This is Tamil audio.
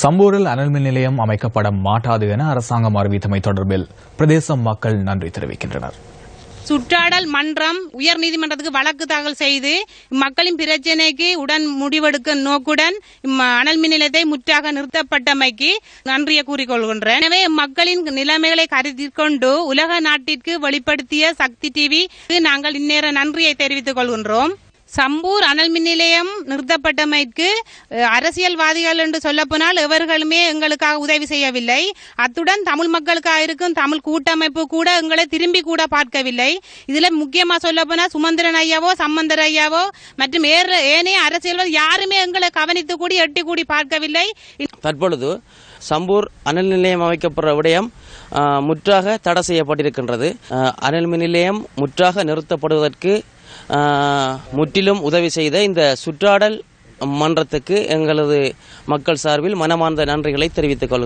சம்பூரில் அனல் மின் நிலையம் அமைக்கப்பட மாட்டாது என அரசாங்கம் அறிவித்தமை தொடர்பில் பிரதேச மக்கள் நன்றி தெரிவிக்கின்றனர். சுற்றாடல் மன்றம் உயர் நீதிமன்றத்துக்கு வழக்கு தாக்கல் செய்து மக்களின் பிரச்சினைக்கு உடன் முடிவெடுக்க நோக்குடன் அனல் மின் நிலையத்தை முற்றாக நிறுத்தப்பட்டமைக்கு நன்றியை கூறிக்கொள்கின்றேன். எனவே மக்களின் நிலைமைகளை கருத்தில் கொண்டு உலக நாட்டிற்கு வெளிப்படுத்திய சக்தி டிவி நாங்கள் இந்நேர நன்றியை தெரிவித்துக் கொள்கின்றோம். சம்பூர் அனல் மின் நிலையம் நிறுத்தப்பட்டமைக்கு அரசியல்வாதிகள் என்று சொல்லப்போனால் எவர்களுமே எங்களுக்காக உதவி செய்யவில்லை. அத்துடன் தமிழ் மக்களுக்காக இருக்கும் தமிழ் கூட்டமைப்பு கூட எங்களை திரும்பி கூட பார்க்கவில்லை. இதுல முக்கியமா சொல்லப்போனால் சுமந்திரன் ஐயாவோ சம்பந்தர் ஐயாவோ மற்றும் ஏற- ஏனைய அரசியல்வாதி யாருமே எங்களை கவனித்து கூடி எட்டி கூடி பார்க்கவில்லை. தற்பொழுது சம்பூர் அனல் நிலையம் அமைக்கப்படுற விடயம் முற்றாக தடை செய்யப்பட்டிருக்கின்றது. அனல் மின் நிலையம் முற்றாக நிறுத்தப்படுவதற்கு முற்றிலும் உதவி செய்த இந்த சுற்றாடல் மன்றத்துக்கு எங்களது மக்கள் சார்பில் மனமார்ந்த நன்றிகளை தெரிவித்துக் கொள்கிறேன்